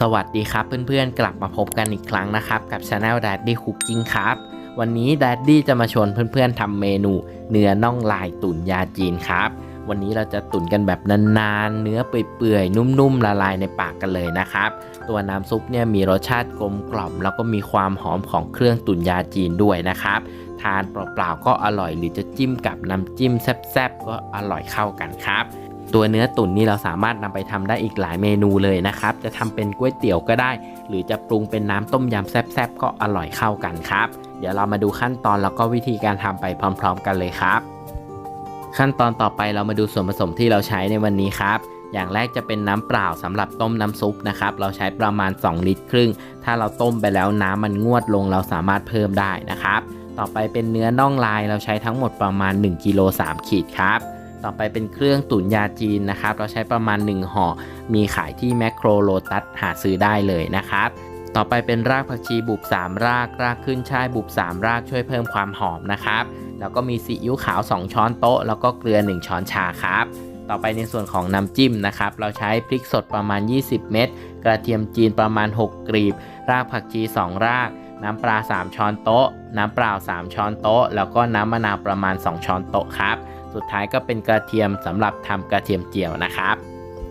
สวัสดีครับเพื่อนๆ กลับมาพบกันอีกครั้งนะครับ กับ Channel Daddy Cooking ครับ วันนี้ Daddy จะมาชวนเพื่อนๆทำเมนู เนื้อน่องลายตุ๋นยาจีนครับ วันนี้เราจะตุ๋นกันแบบนานๆ เนื้อเปื่อยๆ นุ่มๆ ละลายในปากกันเลยนะครับ ตัวน้ำซุปเนี่ยมีรสชาติกลมกล่อม แล้วก็มีความหอมของเครื่องตุ๋นยาจีนด้วยนะครับ ทานเปล่าๆก็อร่อยหรือจะจิ้มกับน้ำจิ้มแซ่บๆก็อร่อยเข้ากันครับ ตัวเนื้อตุ๋นนี่เราสามารถนำไปทำได้อีกหลายเมนูเลยนะครับ จะทำเป็นก๋วยเตี๋ยวก็ได้ หรือจะปรุงเป็นน้ำต้มยำแซ่บๆก็อร่อยเข้ากันครับ เดี๋ยวเรามาดูขั้นตอนแล้วก็วิธีการทำไปพร้อม ๆ กันเลยครับ ขั้นตอนต่อไปเรามาดูส่วนผสมที่เราใช้ในวันนี้ครับอย่างแรกจะเป็นน้ำเปล่าสำหรับต้มน้ำซุปนะครับ เราใช้ประมาณ 2 ลิตรครึ่ง ถ้าเราต้มไปแล้วน้ำมันงวดลงเราสามารถเพิ่มได้นะครับ ต่อไปเป็นเนื้อน่องลายเราใช้ทั้งหมดประมาณ 1กิโล3ขีดครับ ต่อไปเป็นเครื่องตุ๋นยาจีนนะครับ เราใช้ประมาณ 1ห่อ มีขายที่แมคโครโลตัสหาซื้อได้เลยนะครับต่อไปเป็นรากผักชีบุบ3 ราก รากขึ้นช่ายบุบ3 รากช่วยเพิ่มความหอมนะครับ แล้วก็มีซีอิ๊วขาว 2 ช้อนโต๊ะ แล้วก็เกลือ 1 ช้อนชาครับ ต่อไปในส่วนของน้ำจิ้มนะครับ เราใช้พริกสดประมาณ 20 เม็ด กระเทียมจีนประมาณ 6 กรีบ รากผักชี 2 ราก น้ำปลา 3 ช้อนโต๊ะ น้ำเปล่า 3 ช้อนโต๊ะ แล้วก็น้ำมะนาวประมาณ 2 ช้อนโต๊ะครับ สุดท้ายก็เป็นกระเทียมสำหรับทำกระเทียมเจียวนะครับ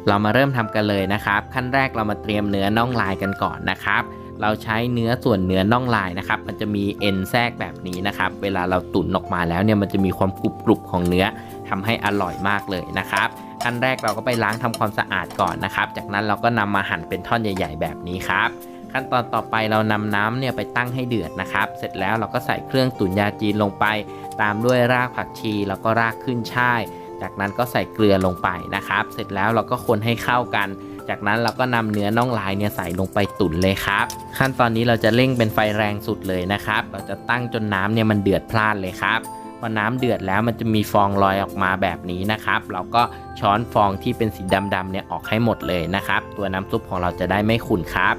เรามาเริ่มทำกันเลยนะครับ ขั้นแรกเรามาเตรียมเนื้อน่องลายกันก่อนนะครับ เราใช้เนื้อส่วนเนื้อน่องลายนะครับ มันจะมีเอ็นแทรกแบบนี้นะครับ เวลาเราตุ๋นออกมาแล้วเนี่ยมันจะมีความกรุบกรุบของเนื้อทำให้อร่อยมากเลยนะครับขั้นแรกเราก็ไปล้างทำความสะอาดก่อนนะครับ จากนั้นเราก็นำมาหั่นเป็นท่อนใหญ่ ๆ แบบนี้ครับขั้นตอนต่อไปเรานำน้ำเนี่ยไปตั้งให้เดือดนะครับ เสร็จแล้วเราก็ใส่เครื่องตุ๋นยาจีนลงไป ตามด้วยรากผักชีแล้วก็รากขึ้นช่าย จากนั้นก็ใส่เกลือลงไปนะครับ เสร็จแล้วเราก็คนให้เข้ากัน จากนั้นเราก็นำเนื้อน่องลายเนี่ยใส่ลงไปตุ๋นเลยครับ ขั้นตอนนี้เราจะเร่งเป็นไฟแรงสุดเลยนะครับ เราจะตั้งจนน้ำเนี่ยมันเดือดพล่านเลยครับพอน้ำเดือดแล้วมันจะมีฟองลอยออกมาแบบนี้นะครับ เราก็ช้อนฟองที่เป็นสีดำๆเนี่ยออกให้หมดเลยนะครับ ตัวน้ำซุปของเราจะได้ไม่ขุ่นครับ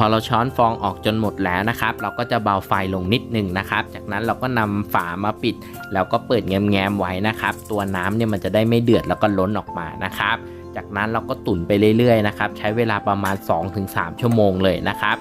พอเราช้อนฟองออกจนหมดแล้วนะครับ เราก็จะเบาไฟลงนิดหนึ่งนะครับ จากนั้นเราก็นำฝามาปิด แล้วก็เปิดแง้มๆไว้นะครับ ตัวน้ำเนี่ยมันจะได้ไม่เดือดแล้วก็ล้นออกมานะครับ จากนั้นเราก็ตุ๋นไปเรื่อยๆนะครับ ใช้เวลาประมาณ 2-3 ชั่วโมงเลยนะครับ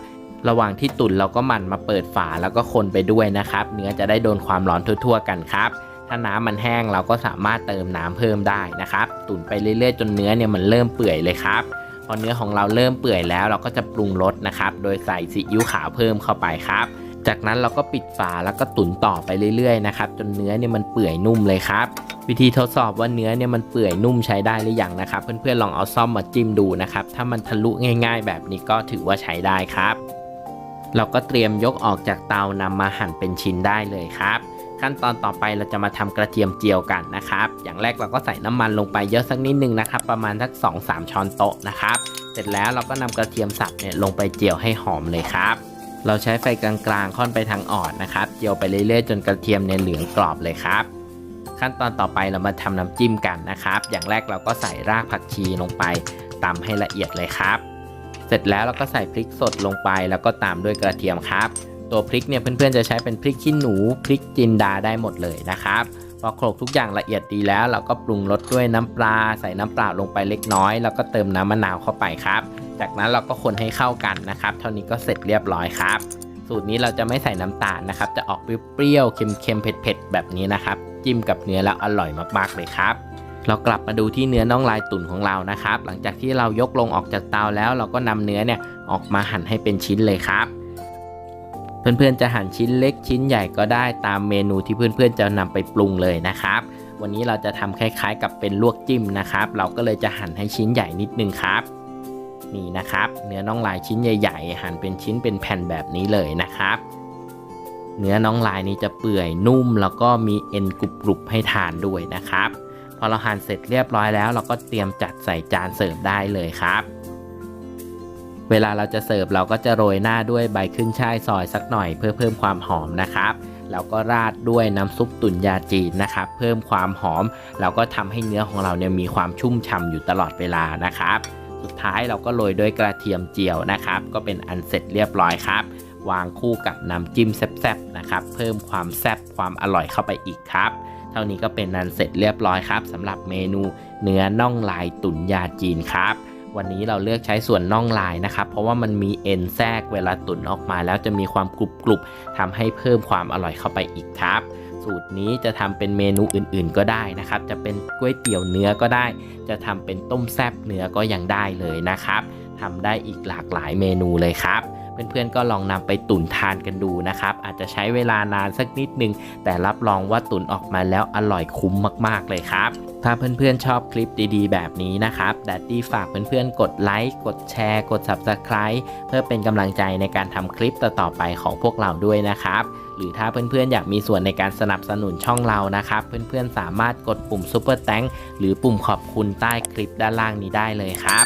ระหว่างที่ตุ๋นเราก็หมั่นมาเปิดฝาแล้วก็คนไปด้วยนะครับ เนื้อจะได้โดนความร้อนทั่วๆกันครับ ถ้าน้ำมันแห้งเราก็สามารถเติมน้ำเพิ่มได้นะครับ ตุ๋นไปเรื่อยๆ จนเนื้อเนี่ยมันเริ่มเปื่อยเลยครับ พอเนื้อของเราเริ่มเปื่อยแล้วเราก็จะปรุงรสนะครับ โดยใส่ซีอิ๊วขาวเพิ่มเข้าไปครับ จากนั้นเราก็ปิดฝาแล้วก็ตุ๋นต่อไปเรื่อยๆนะครับจนเนื้อเนี่ยมันเปื่อยนุ่มเลยครับ วิธีทดสอบว่าเนื้อเนี่ยมันเปื่อยนุ่มใช้ได้หรือยังนะครับ เพื่อนๆลองเอาซ่อมมาจิ้มดูนะครับถ้ามันทะลุง่าย ๆ แบบนี้ก็ถือว่าใช้ได้ครับ เราก็เตรียมยกออกจากเตานำมาหั่นเป็นชิ้นได้เลยครับ ขั้นตอนต่อไปเราจะมาทำกระเทียมเจียวกันนะครับ อย่างแรกเราก็ใส่น้ำมันลงไปเยอะสักนิดนึงนะครับ ประมาณสัก 2-3 ช้อนโต๊ะนะครับ เสร็จแล้วเราก็นำกระเทียมสับเนี่ยลงไปเจียวให้หอมเลยครับ เราใช้ไฟกลางๆ ค่อนไปทางอ่อนนะครับ เจียวไปเรื่อยๆ จนกระเทียมเนี่ยเหลืองกรอบเลยครับ ขั้นตอนต่อไปเรามาทำน้ำจิ้มกันนะครับ อย่างแรกเราก็ใส่รากผักชีลงไปตำให้ละเอียดเลยครับ เสร็จแล้วเราก็ใส่พริกสดลงไปแล้วก็ตามด้วยกระเทียมครับ ตัวพริกเนี่ยเพื่อนๆจะใช้เป็นพริกขี้หนูพริกจินดาได้หมดเลยนะครับพอโขลกทุกอย่างละเอียดดีแล้ว เราก็ปรุงรสด้วยน้ำปลาใส่น้ำเปล่าลงไปเล็กน้อย แล้วก็เติมน้ำมะนาวเข้าไปครับ จากนั้นเราก็คนให้เข้ากันนะครับ เท่านี้ก็เสร็จเรียบร้อยครับ สูตรนี้เราจะไม่ใส่น้ำตาลนะครับ จะออกเปรี้ยวๆเค็มๆเผ็ดๆแบบนี้นะครับ จิ้มกับเนื้อแล้วอร่อยมากๆเลยครับเรากลับมาดูที่เนื้อน่องลายตุ๋นของเรานะครับ หลังจากที่เรายกลงออกจากเตาแล้วเราก็นำเนื้อเนี่ยออกมาหั่นให้เป็นชิ้นเลยครับ เพื่อนๆจะหั่นชิ้นเล็กชิ้นใหญ่ก็ได้ตามเมนูที่เพื่อนๆจะนำไปปรุงเลยนะครับ วันนี้เราจะทำคล้ายๆ กับเป็นลวกจิ้มนะครับ เราก็เลยจะหั่นให้ชิ้นใหญ่นิดนึงครับ นี่นะครับ เนื้อน่องลายชิ้นใหญ่ ๆ หั่นเป็นชิ้นเป็นแผ่นแบบนี้เลยนะครับ เนื้อน่องลายนี้จะเปื่อยนุ่มแล้วก็มีเอ็นกรุบๆให้ทานด้วยนะครับ พอเราหั่นเสร็จเรียบร้อยแล้ว เราก็เตรียมจัดใส่จานเสิร์ฟได้เลยครับ เวลาเราจะเสิร์ฟเราก็จะโรยหน้าด้วยใบขึ้นช่ายซอยสักหน่อยเพื่อเพิ่มความหอมนะครับแล้วก็ราดด้วยน้ำซุปตุ๋นยาจีนนะครับเพิ่มความหอมแล้วก็ทำให้เนื้อของเราเนี่ยมีความชุ่มฉ่ำอยู่ตลอดเวลานะครับ สุดท้ายเราก็โรยด้วยกระเทียมเจียวนะครับ ก็เป็นอันเสร็จเรียบร้อยครับ วางคู่กับน้ำจิ้มแซ่บๆนะครับ เพิ่มความแซ่บความอร่อยเข้าไปอีกครับ เท่านี้ก็เป็นอันเสร็จเรียบร้อยครับสำหรับเมนูเนื้อน่องลายตุ๋นยาจีนครับ วันนี้เราเลือกใช้ส่วนน่องลายนะครับ เพราะว่ามันมีเอ็นแทรกเวลาตุ๋นออกมา แล้วจะมีความกรุบกรุบทำให้เพิ่มความอร่อยเข้าไปอีกครับ สูตรนี้จะทำเป็นเมนูอื่นๆก็ได้นะครับ จะเป็นก๋วยเตี๋ยวเนื้อก็ได้ จะทำเป็นต้มแซบเนื้อก็ยังได้เลยนะครับทำได้อีกหลากหลายเมนูเลยครับ เพื่อนๆก็ลองนำไปตุ๋นทานกันดูนะครับ อาจจะใช้เวลานานสักนิดนึง แต่รับรองว่าตุ๋นออกมาแล้วอร่อยคุ้มมากๆเลยครับ ถ้าเพื่อนๆชอบคลิปดีๆ แบบนี้นะครับดัดดี้ฝากเพื่อนๆกดไลค์กดแชร์กด Subscribe เพื่อเป็นกำลังใจในการทำคลิปต่อๆไปของพวกเราด้วยนะครับหรือถ้าเพื่อนๆ อยากมีส่วนในการสนับสนุนช่องเรานะครับ เพื่อนๆ สามารถกดปุ่ม Super t h a n k หรือปุ่มขอบคุณใต้คลิปด้านล่างนี้ได้เลยครับ